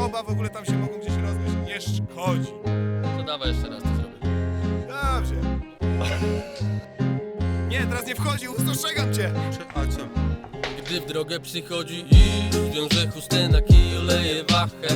oba w ogóle tam się mogą gdzieś rozmyślić. Nie szkodzi. To dawaj jeszcze raz to zrobię. Dobrze. Nie, teraz nie wchodzi, ustrzegam cię. A co? Gdy w drogę przychodzi i wiąże chustę na kij, oleję wachę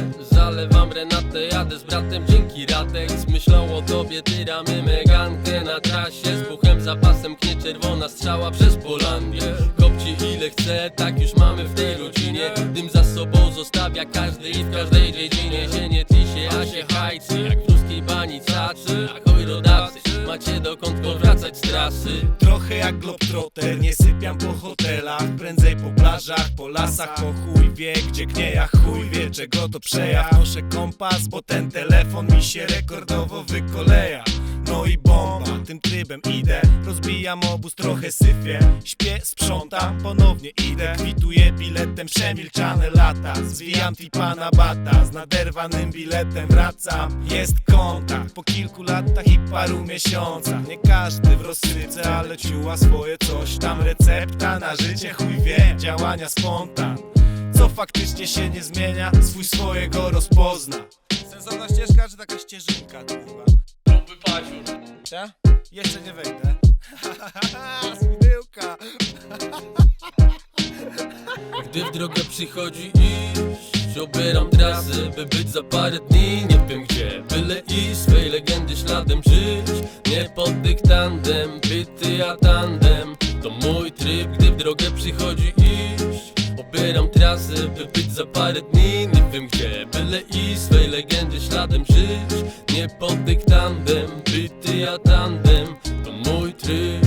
Zalewam Renatę, jadę z bratem dzięki Radek. Z myślą o tobie tyramy megankę na trasie Z buchem zapasem knie czerwona strzała przez Polandię. Kopci ile chce, tak już mamy w tej rodzinie. Dym za sobą zostawia każdy i w każdej dziedzinie. Się nie tisie, a się hajcy. Jak w ruskiej bani cacy. Ahoj rodacy, macie dokąd powracać z trasy. Trochę jak globetrotter, nie sypiam po hotelach. Prędzej po plażach, po lasach, po chuj wie Gdzie gnieja chuj wie, czego to przejaw. Noszę kompas, bo ten telefon mi się rekordowo wykoleja no i bomba, tym trybem idę. Rozbijam obóz, trochę syfię. Śpię, sprzątam, ponownie idę. Kwituję biletem przemilczane lata. Zwijam tipa na bata Z naderwanym biletem wracam. Jest kontakt po kilku latach i paru miesiącach. Nie każdy w rozsypce, ale ciuła swoje coś tam. Recepta na życie, chuj wie Działania spontan. Co faktycznie się nie zmienia Swój swojego rozpozna. Sensowna ścieżka, czy taka ścieżynka, kurwa? Byłby paciur Ja? Jeszcze nie wejdę. Zmyłka. Gdy w drogę przychodzi iść Obieram trasy, by być za parę dni Nie wiem gdzie, byle iść Swej legendy śladem żyć Nie pod dyktantem, pyty a tandem To mój tryb, gdy w drogę przychodzi iść Obieram trasy, by być za parę dni. Nie wiem gdzie, byle iść Swej legendy śladem żyć. Nie pod dyktantem, pyty a tandem To mój tryb.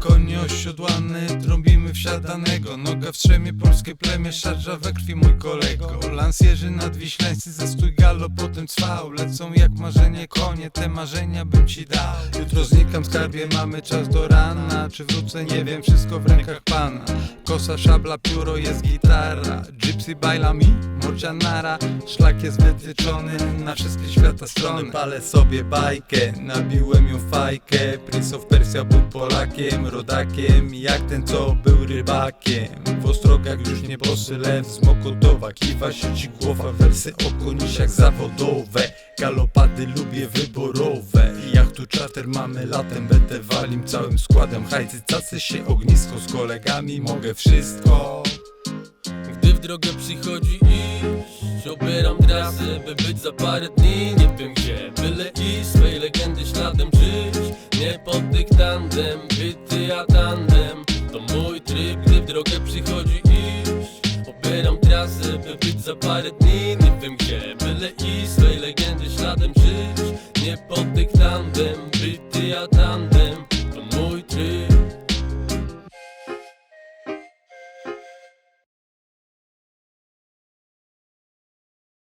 Konie osiodłane, trąbimy wsiadanego Noga w strzemie, polskie plemię, szarża we krwi mój kolego. Lansjerzy nadwiślańscy, zastój galo, potem cwał. Lecą jak marzenie konie, te marzenia bym ci dał. Jutro znikam skarbie, mamy czas do rana. Czy wrócę, nie wiem, wszystko w rękach pana Kosa, szabla, pióro, jest gitara. Gypsy baila mi, morcianara Szlak jest wytyczony na wszystkie świata strony. Palę sobie bajkę, nabiłem ją fajkę. Prince of Persia był Polakiem, rodakiem. Jak ten co był rybakiem. W ostrogach już nie bosy Z Mokotowa kiwa się ci głowa Wersy o konisiach zawodowe. Galopady lubię wyborowe tu czater mamy latem Betę walim całym składem. Hajcy cacy się ognisko z kolegami Mogę wszystko. Gdy w drogę przychodzi iść Obieram trasę, by być za parę dni. Nie wiem gdzie, byle i swej legendy śladem żyć. Nie pod dyktandem, bity a tandem. To mój tryb, gdy w drogę przychodzi iść Obieram trasę, by być za parę dni. Nie wiem gdzie, byle i swej legendy śladem żyć. Nie pod dyktandem, bity ja tandem